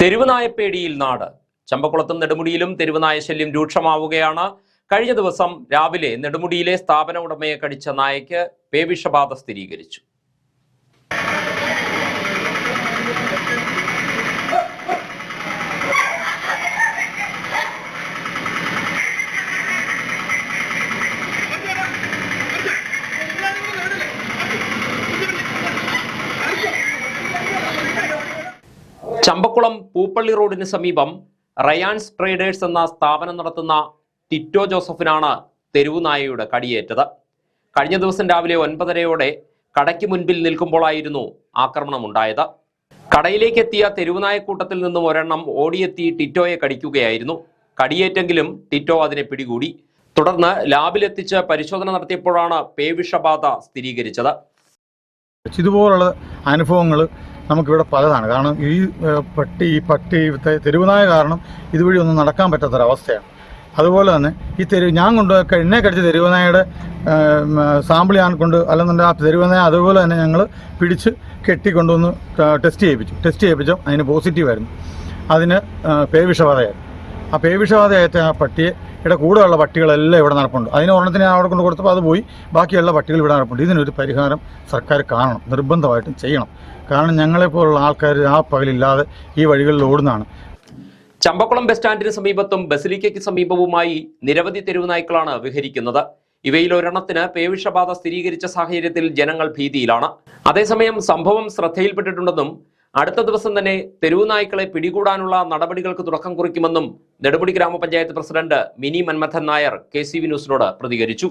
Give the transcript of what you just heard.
തെരുവുനായപ്പേടിയിൽ നാട്. ചമ്പക്കുളത്തും നെടുമുടിയിലും തെരുവുനായ ശല്യം രൂക്ഷമാവുകയാണ്. കഴിഞ്ഞ ദിവസം രാവിലെ നെടുമുടിയിലെ സ്ഥാപന ഉടമയെ കടിച്ച നായയ്ക്ക് പേവിഷബാധ സ്ഥിരീകരിച്ചു. ചമ്പക്കുളം പൂപ്പള്ളി റോഡിന് സമീപം റയാൻസ് ട്രേഡേഴ്സ് എന്ന സ്ഥാപനം നടത്തുന്ന ടിറ്റോ ജോസഫിനാണ് തെരുവുനായയുടെ കടിയേറ്റത്. കഴിഞ്ഞ ദിവസം രാവിലെ ഒൻപതരയോടെ കടയ്ക്ക് മുൻപിൽ നിൽക്കുമ്പോഴായിരുന്നു ആക്രമണമുണ്ടായത്. കടയിലേക്ക് എത്തിയ തെരുവുനായക്കൂട്ടത്തിൽ നിന്നും ഒരെണ്ണം ഓടിയെത്തി ടിറ്റോയെ കടിക്കുകയായിരുന്നു. കടിയേറ്റെങ്കിലും ടിറ്റോ അതിനെ പിടികൂടി. തുടർന്ന് ലാബിലെത്തിച്ച് പരിശോധന നടത്തിയപ്പോഴാണ് പേവിഷബാധ സ്ഥിരീകരിച്ചത്. ഇതുപോലുള്ള അനുഭവങ്ങൾ നമുക്കിവിടെ പലതാണ്. കാരണം ഈ പട്ടി ഈ പട്ടി തെരുവുനായ കാരണം ഇതുവഴി ഒന്നും നടക്കാൻ പറ്റാത്തൊരവസ്ഥയാണ്. അതുപോലെ തന്നെ ഈ തെരു ഞാൻ കൊണ്ട് എന്നെ കടിച്ച തെരുവനായുടെ സാമ്പിൾ ഞാൻ കൊണ്ട് അല്ലെന്നുണ്ടെങ്കിൽ ആ തെരുവനായ അതുപോലെ തന്നെ ഞങ്ങൾ പിടിച്ച് കെട്ടി കൊണ്ടുവന്ന് ടെസ്റ്റ് ചെയ്യിപ്പിച്ചു. ടെസ്റ്റ് ചെയ്യിപ്പിച്ചു അതിന് പോസിറ്റീവായിരുന്നു. അതിന് പേവിഷബാധയായിരുന്നു. ആ പേവിഷബാധയേറ്റ ആ പട്ടിയെ ഇവിടെ കൂടെയുള്ള പട്ടികളെല്ലാം ഇവിടെ നടപ്പുണ്ട്. അതിന് ഒരെണ്ണത്തിന് അവിടെ കൊണ്ട് കൊടുത്തപ്പോൾ അത് പോയി. ബാക്കിയുള്ള പട്ടികൾ ഇവിടെ നടപ്പുണ്ട്. ഇതിനൊരു പരിഹാരം സർക്കാർ കാണണം. നിർബന്ധമായിട്ടും ചെയ്യണം. കാരണം ഞങ്ങളെപ്പോലുള്ള ആൾക്കാർ ആ പകലില്ലാതെ ഈ വഴികളിൽ ഓടുന്നതാണ്. ചമ്പക്കുളം ബസ് സ്റ്റാൻഡിന് സമീപത്തും ബസിലിക്കയ്ക്ക് സമീപവുമായി നിരവധി തെരുവുനായ്ക്കളാണ് വിഹരിക്കുന്നത്. ഇവയിൽ ഒരെണ്ണത്തിന് പേവിഷബാധ സ്ഥിരീകരിച്ച സാഹചര്യത്തിൽ ജനങ്ങൾ ഭീതിയിലാണ്. അതേസമയം സംഭവം ശ്രദ്ധയിൽപ്പെട്ടിട്ടുണ്ടെന്നും അടുത്ത ദിവസം തന്നെ തെരുവുനായ്ക്കളെ പിടികൂടാനുള്ള നടപടികൾക്ക് തുടക്കം കുറിക്കുമെന്നും നെടുമുടി ഗ്രാമപഞ്ചായത്ത് president Mini Manmadhan Nair K C V ന്യൂസിനോട് പ്രതികരിച്ചു.